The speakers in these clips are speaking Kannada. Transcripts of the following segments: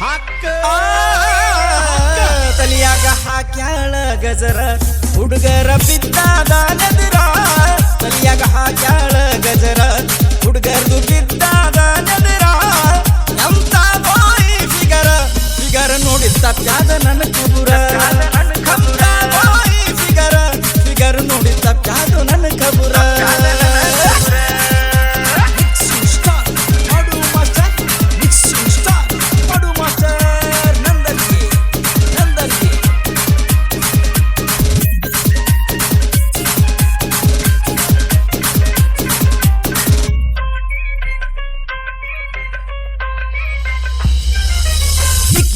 ಹಾಕ. ತಲಿಯಾಗ ಹಾಕ್ಯಾಳ ಗಜರ. ಹುಡುಗರ ಬಿದ್ದಾದ ನದಿರ. ತಲಿಯಾಗ ಹಾಕ್ಯಾಳ ಗಜರ. ಹುಡುಗರ್ದು ಬಿದ್ದಾದ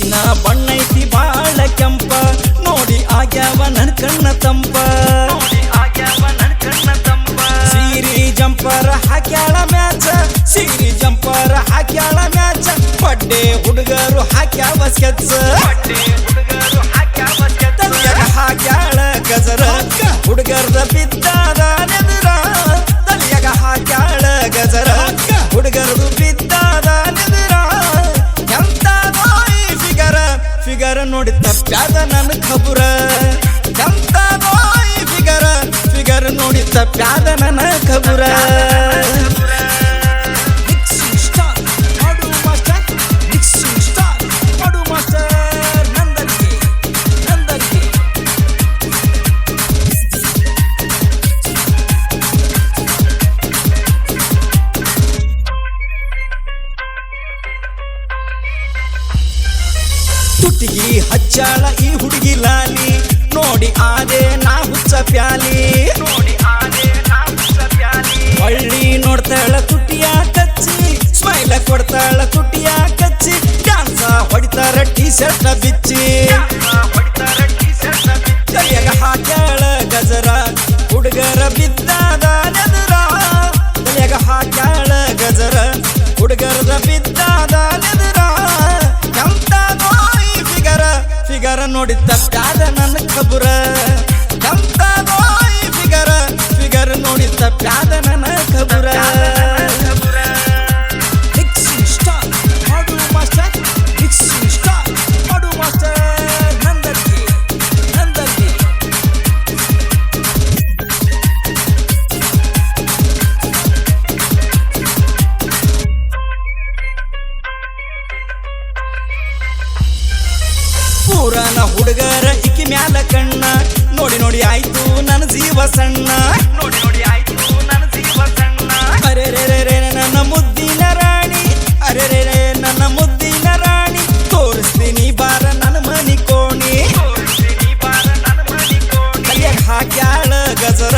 ಇಕ್ಕಿನ ಬಣ್ಣ ಐತಿ ಬಾಳ ಕೆಂಪ. ನೋಡಿ ಆಗ್ಯಾವ ನನ್ ಕಣ್ಣ ತಂಪ. ಸೀರಿ ಜಂಪರ್ ಹಾಕ್ಯಾಳ ಮ್ಯಾಚ. ಸೀರಿ ಜಂಪರ್ ಹಾಕ್ಯಾಳ ಮ್ಯಾಚ. ಪಡ್ಡೆ ಹುಡುಗರು ಹಾಕ್ಯಾವ ಸ್ಕೆಚ್. ಹಾಕ್ಯಾಳ ಗಜರ. ಹುಡುಗರ್ದ ಬಿದ್ದಾದ ನಂದರ್ಗಿ ತುಟಿಗಿ ಹಚ್ಚಾಳ ಈ ಹುಡುಗಿ ಲಾಲಿ. ಹುಡುಗರದ ಬಿದ್ದಾದ ನೆದರ ಎಂತ ಬಾಯಿ ಫಿಗರ? ಫಿಗರ ನೋಡಿ ತಪ್ಪಾದ ನನ್ನ ಕಬುರ. ಎಂತ ಬಾಯಿ ಫಿಗರ? ಫಿಗರ್ ನೋಡಿ ತಪ್ಪಾದ ನನ್ನ ಖಬುರ ಪೂರನ ಹುಡುಗರ ಇಕ್ಕಿ ಮ್ಯಾಲ ಕಣ್ಣ. ನೋಡಿ ನೋಡಿ ಆಯ್ತು ನನ್ನ ಜೀವ ಸಣ್ಣ. ನೋಡಿ ನೋಡಿ ಆಯ್ತು ನನ್ನ ಜೀವ ಸಣ್ಣ. ಅರೆ ರೇ ರೇ ನನ್ನ ಮುದ್ದಿನ ರಾಣಿ. ಅರೆ ರೇ ರೇ ನನ್ನ ಮುದ್ದಿನ ರಾಣಿ. ತೋರಿಸ್ತೀನಿ ಬಾರ ನನ್ನ ಮನಿ ಕೋಣಿ. ಕಲಿಯಾಗ ಹಾಕ್ಯಾಳ ಗಜರ.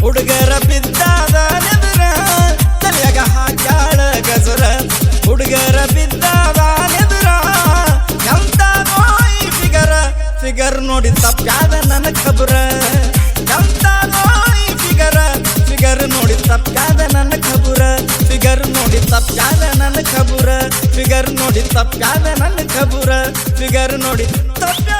ಹುಡುಗರ ಫಿಗರ ನೋಡಿ ತಪ್ಪಾದ ನನ್ನ ಖಬರ. ನೋಡಿ ಫಿಗರ ಫಿಗರ್ ನೋಡಿ ತಪ್ಪಾದ ನನ್ನ ಖಬುರ. ಫಿಗರ್ ನೋಡಿ ತಪ್ಪಾದ ನನ್ನ ಖಬುರ. ಫಿಗರ್ ನೋಡಿ ತಪ್ಪಾದ ನನ್ನ ಖಬುರ. ಫಿಗರ್ ನೋಡಿ ತಪ್ಪ್ಯಾದ